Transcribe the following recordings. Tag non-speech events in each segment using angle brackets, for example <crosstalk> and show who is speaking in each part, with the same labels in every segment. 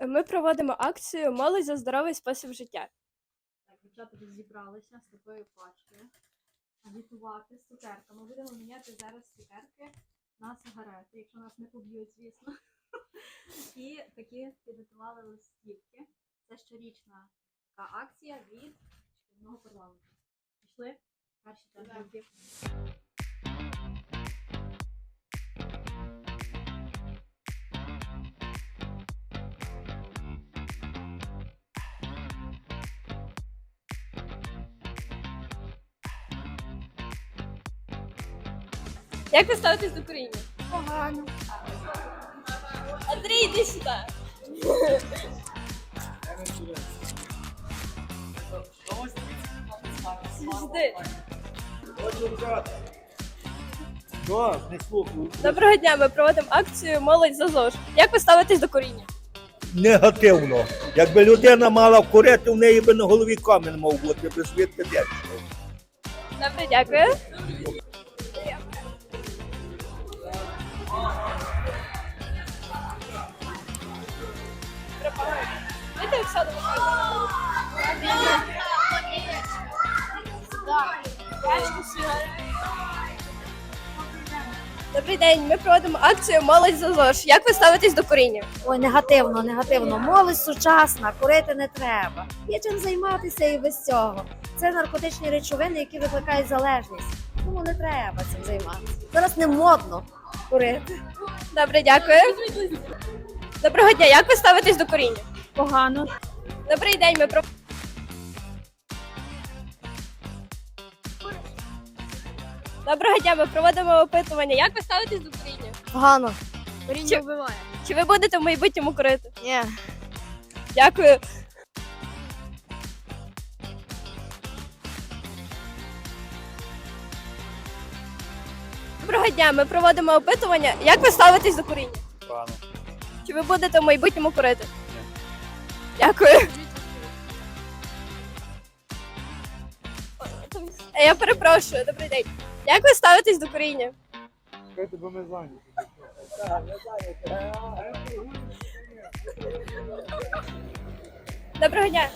Speaker 1: Ми проводимо акцію Молодь за здоровий спосіб життя.
Speaker 2: Так, дівчата тут зібралися з такою пачкою. Агітувати з цукерками. Будемо міняти зараз цукерки на сигарети, якщо нас не поб'ють, звісно. <laughs> І такі підготували листівки. Це щорічна така акція від шкільного парламенту. Пішли перші тендерки.
Speaker 1: Як ви ставитесь до куріння?
Speaker 2: Погано.
Speaker 1: Андрій, іди сюди. Жди.
Speaker 3: Да, не слухаю.
Speaker 1: Доброго дня, ми проводимо акцію Молодь за ЗОЖ. Як ви ставитесь до куріння?
Speaker 3: Негативно. Якби людина мала курити, в неї би на голові камінь мав бути, би звідки де.
Speaker 1: Добре, дякую. Дайте Добрий день, ми проводимо акцію Молодь за ЗОЖ. Як ви ставитесь до куріння?
Speaker 4: Ой, негативно, негативно. Молодь сучасна, курити не треба. Є чим займатися і без цього. Це наркотичні речовини, які викликають залежність. Тому не треба цим займатися. Зараз не модно курити.
Speaker 1: Добре, дякую. Доброго дня, як ви ставитесь до куріння?
Speaker 4: Погано.
Speaker 1: Добрий день, ми про. Доброго дня, ми проводимо опитування. Як ви ставитесь до куріння?
Speaker 4: Погано.
Speaker 1: Чи-
Speaker 4: вбиває.
Speaker 1: Чи ви будете в майбутньому курити?
Speaker 4: Ні.
Speaker 1: Дякую. Доброго дня, ми проводимо опитування. Як ви ставитесь до куріння?
Speaker 3: Погано.
Speaker 1: Чи ви будете в майбутньому курити? Дякую. Я перепрошую, добрий день. Як ви ставитесь до куріння?
Speaker 3: Чекайте, бо ми зайняті.
Speaker 1: Доброго дня.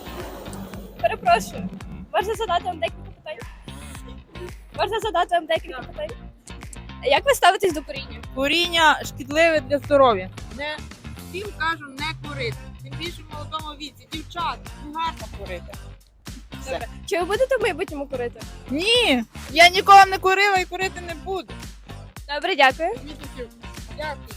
Speaker 1: Перепрошую. Можна задати вам декілька питань? Можна задати вам декілька питань? Як ви ставитесь до куріння?
Speaker 5: Куріння шкідливе для здоров'я. Не всім кажу не курити. Тим більше в молодому віці. Дівчат, гарно курити.
Speaker 1: Добре. Чи ви будете в майбутньому курити?
Speaker 5: Ні, я ніколи не курила і курити не буду.
Speaker 1: Добре, дякую.
Speaker 5: Дякую.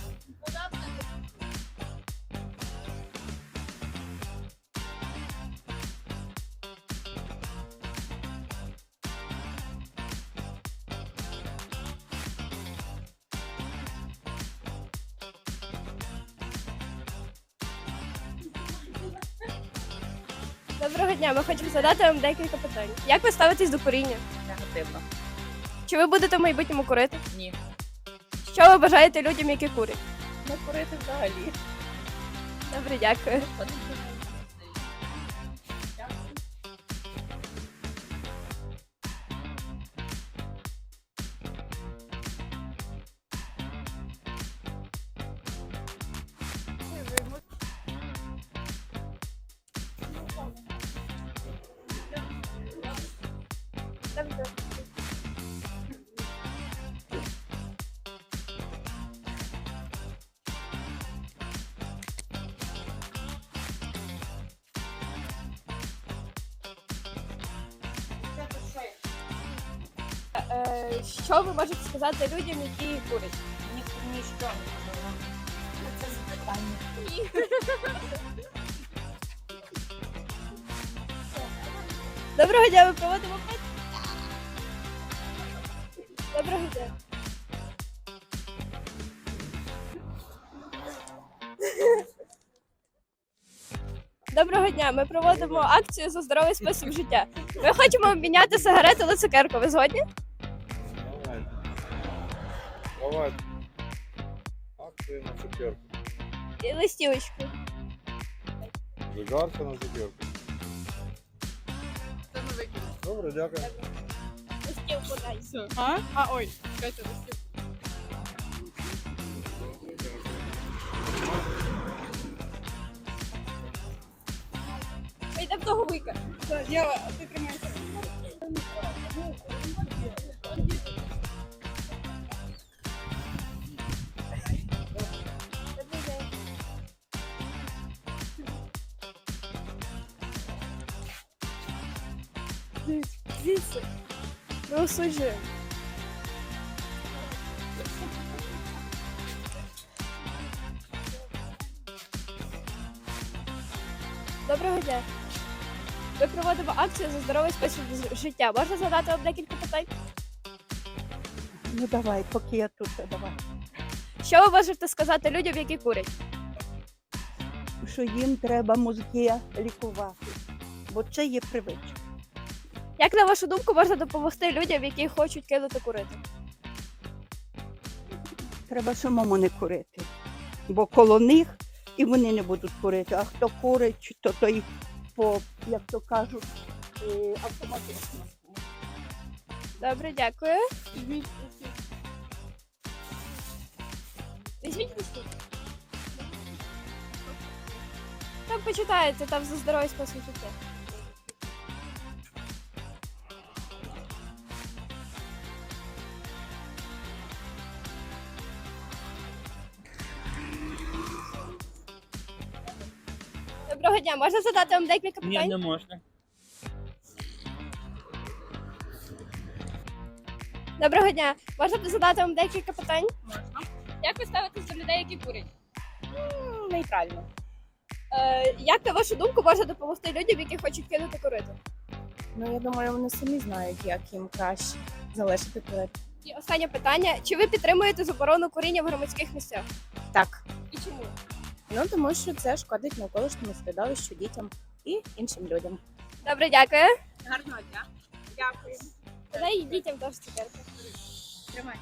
Speaker 1: Доброго дня. Ми хочемо задати вам декілька питань. Як ви ставитесь до куріння?
Speaker 5: Негативно.
Speaker 1: Чи ви будете в майбутньому курити?
Speaker 5: Ні.
Speaker 1: Що ви бажаєте людям, які курять?
Speaker 5: Не курити взагалі.
Speaker 1: Добре, дякую. Е, Що ви можете сказати людям, які курять?
Speaker 5: Ніщо. Це запитання.
Speaker 1: Доброго дня, ми проводимо. Доброго дня. Доброго дня. Ми проводимо акцію за здоровий спосіб життя. Ми хочемо обміняти сигарети на цукерку. Ви згодні?
Speaker 6: Давай. Давай. Акція на цукерку.
Speaker 1: І листівочку.
Speaker 6: Зигарка на цукерку. Добре, дякую
Speaker 1: листів подай.
Speaker 5: Все. А? А, ой, чекайте, листів.
Speaker 1: Йде в того вика.
Speaker 5: Я, ти тримайся.
Speaker 1: Ми. Доброго дня. Ми проводимо акцію за здоровий спосіб життя. Можна задати вам декілька питань?
Speaker 7: Ну давай, поки я тут, давай.
Speaker 1: Що ви можете сказати людям, які курять?
Speaker 7: Що їм треба мозки лікувати, бо це є привичка.
Speaker 1: Як на вашу думку можна допомогти людям, які хочуть кинути курити?
Speaker 7: Треба самому не курити. Бо коло них і вони не будуть курити. А хто курить, то той по, як то кажуть, е, автоматично.
Speaker 1: Добре, дякую. Візьміть листок. Там почитаєте, там за здоровий спосіб життя. Доброго дня, можна задати вам декілька питань?
Speaker 8: Ні, не можна.
Speaker 1: Доброго дня. Можна задати вам декілька питань? Можна. Як ви ставитесь до людей, які курять?
Speaker 5: Нейтрально.
Speaker 1: Е, як на вашу думку можна допомогти людям, які хочуть кинути курити?
Speaker 9: Ну, я думаю, вони самі знають, як їм краще залишити курити.
Speaker 1: І останнє питання: чи ви підтримуєте заборону куріння в громадських місцях?
Speaker 9: Так.
Speaker 1: І чому?
Speaker 9: Ну тому що це шкодить навколишньому середовищу дітям і іншим людям.
Speaker 1: Добре, дякую.
Speaker 5: Гарного дня. Дякую.
Speaker 1: І дітям теж цукерки.
Speaker 5: Тримай.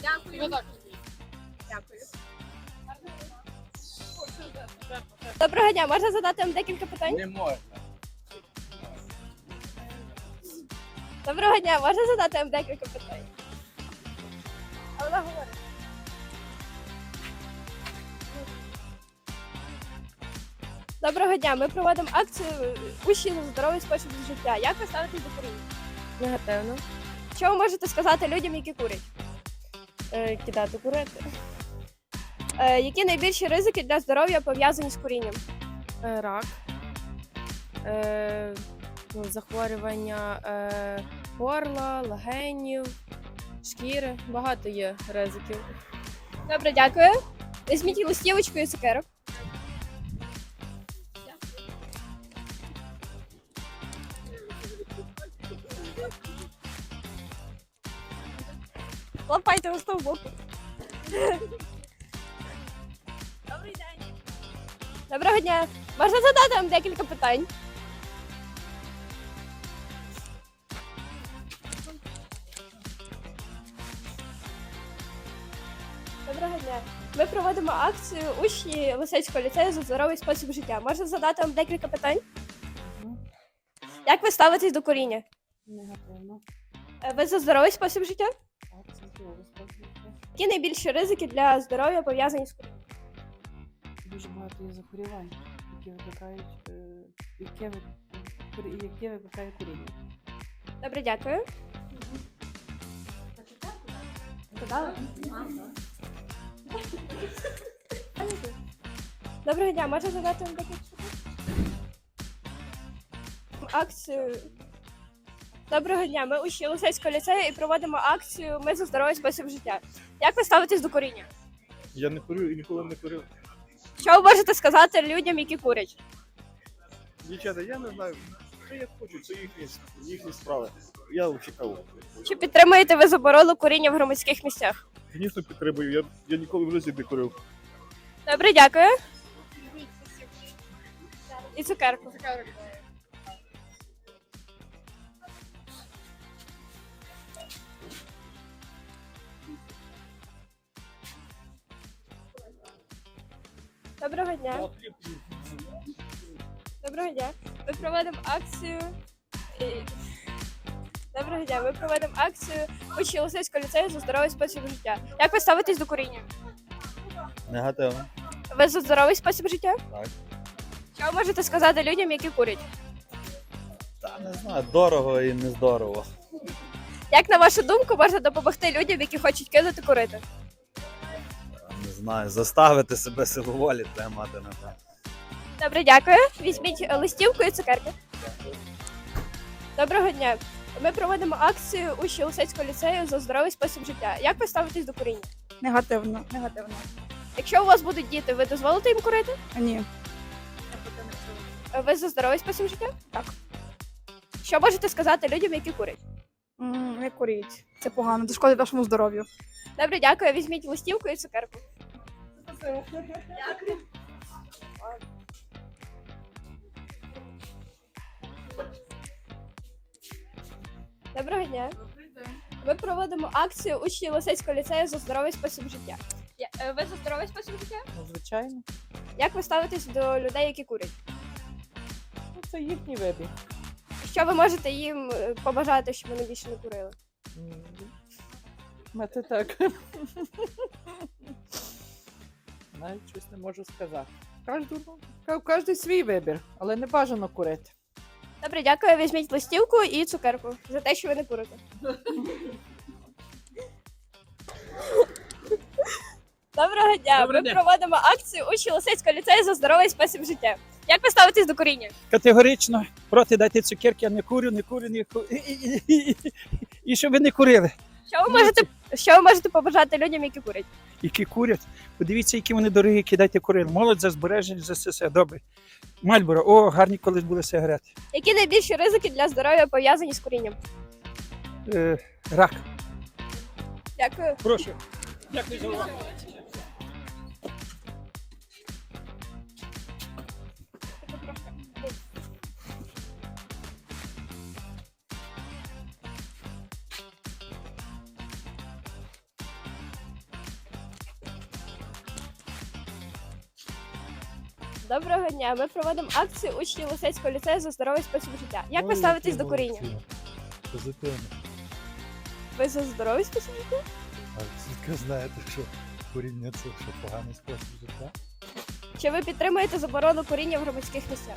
Speaker 5: Дякую. Дякую.
Speaker 1: Доброго дня, можна задати вам декілька питань?
Speaker 6: Не можна.
Speaker 1: Доброго дня, можна задати вам декілька питань? А вона говорить. Доброго дня, ми проводимо акцію Учні за здоровий спосіб життя. Як ви ставитесь до куріння?
Speaker 9: Негативно.
Speaker 1: Що ви можете сказати людям, які курять?
Speaker 9: Е, кидати курити.
Speaker 1: Е, які найбільші ризики для здоров'я пов'язані з курінням?
Speaker 9: Е, рак. Е, ну, захворювання е, горла, легенів, шкіри. Багато є ризиків.
Speaker 1: Добре, дякую. Візьміть листівочку і цукерок. Лапайте ось того боку. Добрий день. Доброго дня. Можна задати вам декілька питань? Доброго дня. Ми проводимо акцію учні Лисецького ліцею за здоровий спосіб життя. Можна задати вам декілька питань? Як ви ставитесь до коріння?
Speaker 9: Негативно.
Speaker 1: Е, Ви за здоровий спосіб життя?
Speaker 9: Так, це спосіб.
Speaker 1: Які найбільші ризики для здоров'я пов'язані з курінням?
Speaker 10: дуже багато є захворювань, які викликають, е, яке, ви- яке викликає куріння.
Speaker 1: Добре, дякую. Доброго дня, можна задати вам питань? Акцію. Доброго дня, ми учні Лисецького ліцею і проводимо акцію Ми за здоровий спосіб життя. Як ви ставитесь до куріння?
Speaker 6: Я не курю і ніколи не курив.
Speaker 1: Що ви можете сказати людям, які курять?
Speaker 6: Дівчата, я не знаю. Що я хочу, це їхні, їхні справи. Я чекав.
Speaker 1: Чи підтримуєте ви заборону куріння в громадських місцях?
Speaker 6: Звісно, підтримую. Я, я ніколи в житті не курив.
Speaker 1: Добре, дякую. І цукерку. Доброго дня. Доброго дня. Ми проводимо акцію. Доброго дня. Ми проводимо акцію учні Лисицького ліцею за здоровий спосіб життя. Як ви ставитесь до куріння?
Speaker 6: Негативно.
Speaker 1: Ви за здоровий спосіб життя?
Speaker 6: Так.
Speaker 1: Що ви можете сказати людям, які курять?
Speaker 6: Та не знаю, дорого і не здорово.
Speaker 1: Як на вашу думку можна допомогти людям, які хочуть кинути курити?
Speaker 6: Знаю, заставити себе силоволі треба мати напевно.
Speaker 1: Добре, дякую. Візьміть е, листівку і цукерки. Доброго дня. Ми проводимо акцію учні Лисецького ліцею за здоровий спосіб життя. Як ви ставитесь до куріння?
Speaker 9: Негативно, негативно.
Speaker 1: Якщо у вас будуть діти, ви дозволите їм курити?
Speaker 9: Ні.
Speaker 1: Е, Ви за здоровий спосіб життя?
Speaker 9: Так.
Speaker 1: Що можете сказати людям, які курять?
Speaker 9: М, Не куріть. Це погано, це шкодить вашому здоров'ю.
Speaker 1: Добре, дякую. Візьміть листівку і цукерку. Доброго дня. Ми проводимо акцію учні Лисецького ліцею за здоровий спосіб життя. Я- е, Ви за здоровий спосіб життя?
Speaker 5: Ну, звичайно.
Speaker 1: Як ви ставитесь до людей, які курять?
Speaker 5: Ну, це їхній вибір.
Speaker 1: Що ви можете їм е, побажати, щоб вони більше не курили?
Speaker 5: Мати так. <laughs> Навіть щось не можу сказати. Кожному, кожен свій вибір, але не бажано курити.
Speaker 1: Добре, дякую. Візьміть листівку і цукерку за те, що ви не курите. Доброго дня.
Speaker 5: Доброго
Speaker 1: Ми
Speaker 5: дня.
Speaker 1: проводимо акцію учні Лисецького ліцею за здоровий спосіб життя. Як ви ставитесь до куріння?
Speaker 8: Категорично проти дайте цукерки, я не курю, не курю, не курю. І, і, і, і, і щоб ви не курили.
Speaker 1: Що ви можете що ви можете побажати людям, які курять?
Speaker 8: Які курять. Подивіться, які вони дорогі, кидайте дайте курили. Молодь за збереження, за все, все. Добре. Мальборо, о, гарні колись були сигарети.
Speaker 1: Які найбільші ризики для здоров'я пов'язані з курінням?
Speaker 8: Е, рак.
Speaker 1: Дякую.
Speaker 8: Прошу. Дякую за увагу.
Speaker 1: Доброго дня. Ми проводимо акцію учні Лисецького ліцею за здоровий спосіб життя. Як ви ставитесь до куріння?
Speaker 6: Позитивно.
Speaker 1: Ви за здоровий спосіб життя?
Speaker 6: А звідки знаєте, що куріння це що поганий спосіб життя?
Speaker 1: Чи ви підтримуєте заборону куріння в громадських місцях?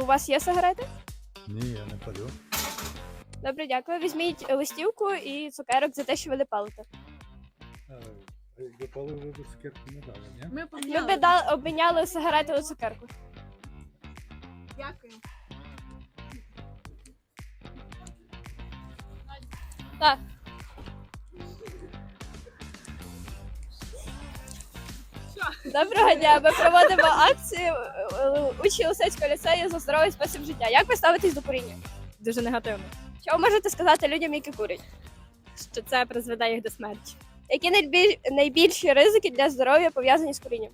Speaker 1: У вас є сигарети?
Speaker 6: Ні, я не палю.
Speaker 1: Добре, дякую. Візьміть листівку і цукерок за те, що ви не палите.
Speaker 6: Якби палив, ви б цукерку не дали, ні?
Speaker 2: Ми
Speaker 1: Ми би дали, обміняли сигарети на цукерку.
Speaker 2: Дякую.
Speaker 1: Так. Доброго дня. Ми проводимо акцію е, е, учні Лисецького ліцею за здоровий спосіб життя. Як ви ставитесь до куріння?
Speaker 9: Дуже негативно.
Speaker 1: Що ви можете сказати людям, які курять?
Speaker 9: Що це призведе їх до смерті.
Speaker 1: Які найбіль... найбільші ризики для здоров'я пов'язані з курінням?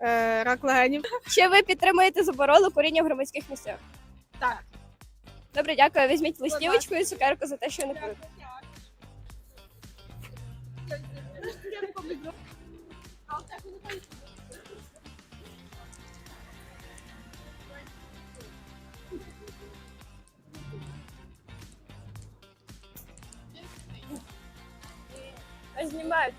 Speaker 9: Е, рак легенів.
Speaker 1: Чи ви підтримуєте заборону куріння в громадських місцях?
Speaker 9: Так.
Speaker 1: Добре, дякую. Візьміть листівочку і цукерку за те, що не курите. А знімають.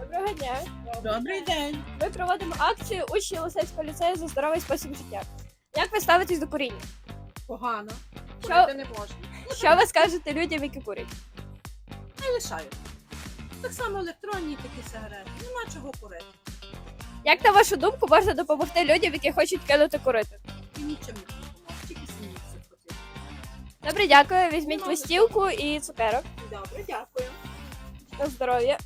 Speaker 1: Доброго дня.
Speaker 5: Добрий день.
Speaker 1: Ми проводимо акцію учні Лисецького ліцею за здоровий спосіб життя. Як ви ставитесь до куріння?
Speaker 5: Погано.
Speaker 1: Що,
Speaker 5: Курити не можна.
Speaker 1: що ви скажете людям, які курять?
Speaker 5: Не лишають. Так само електронні такі сигарети. Нема чого курити.
Speaker 1: Як на вашу думку можна допомогти людям, які хочуть кинути курити?
Speaker 5: Нічим. Тільки самі.
Speaker 1: Добре, дякую. Візьміть листівку і цукерок.
Speaker 5: Добре, дякую.
Speaker 1: На здоров'я.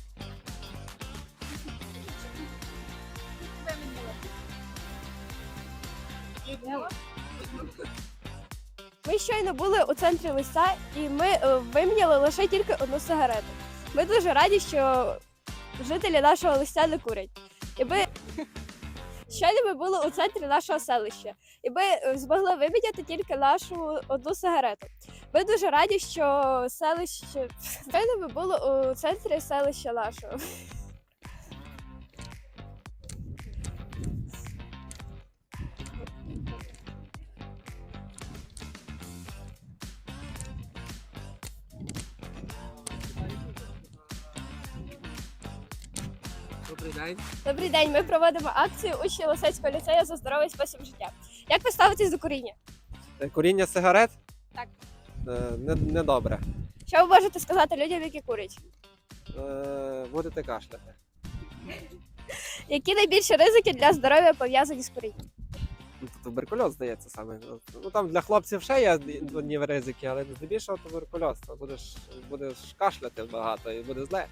Speaker 1: Ми щойно були у центрі листа і ми е, виміняли лише тільки одну сигарету. Ми дуже раді, що жителі нашого листя не курять. І ми щойно ми були у центрі нашого селища, і ми е, змогли виміняти тільки нашу одну сигарету. Ми дуже раді, що селище щойно ми були у центрі селища нашого.
Speaker 11: Добрий день.
Speaker 1: Добрий день. Ми проводимо акцію учні Лисецького ліцею за здоровий спосіб життя. Як ви ставитесь до куріння?
Speaker 11: Е, Куріння сигарет?
Speaker 1: Так.
Speaker 11: Е, Не, не добре.
Speaker 1: Що ви можете сказати людям, які курять?
Speaker 11: Е, Будете кашляти.
Speaker 1: Які найбільші ризики для здоров'я пов'язані з курінням?
Speaker 11: Ну, Туберкульоз, здається, саме. Ну там для хлопців ще є одні ризики, але здебільшого туберкульоз. Будеш, будеш кашляти багато і буде зле.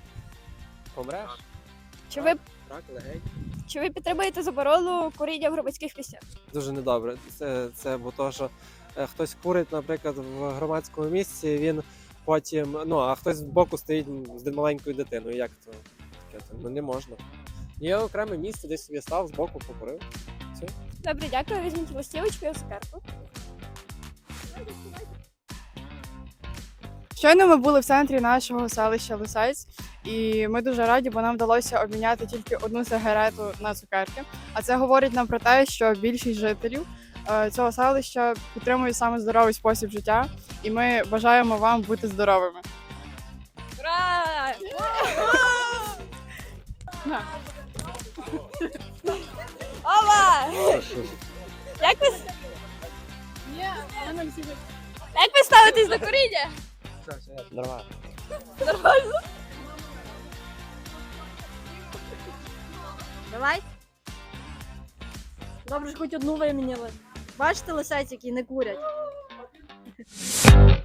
Speaker 11: Помреш.
Speaker 1: Чи ви
Speaker 11: Рак, легень.
Speaker 1: чи ви підтримуєте заборону куріння в громадських місцях?
Speaker 11: Дуже недобре. Це, це бо то, що е, хтось курить, наприклад, в громадському місці, він потім. Ну, а хтось збоку стоїть з маленькою дитиною. Як то таке? То, Ну не можна. Є окреме місце, десь собі став, збоку покурив. Все.
Speaker 1: Добре, дякую. Візьміть листівочку і цукерку.
Speaker 12: Щойно ми були в центрі нашого селища Лисець, і ми дуже раді, бо нам вдалося обміняти тільки одну сигарету на цукерки. А це говорить нам про те, що більшість жителів е, цього селища підтримують саме здоровий спосіб життя, і ми бажаємо вам бути здоровими.
Speaker 1: Ура!
Speaker 12: На.
Speaker 1: Ова! Як ви, як ви ставитесь до куріння?
Speaker 11: Нормально.
Speaker 1: Нормально?
Speaker 4: Давай. Добре, ж хоч одну виміняли. Бачите лисець, які не курять. <laughs>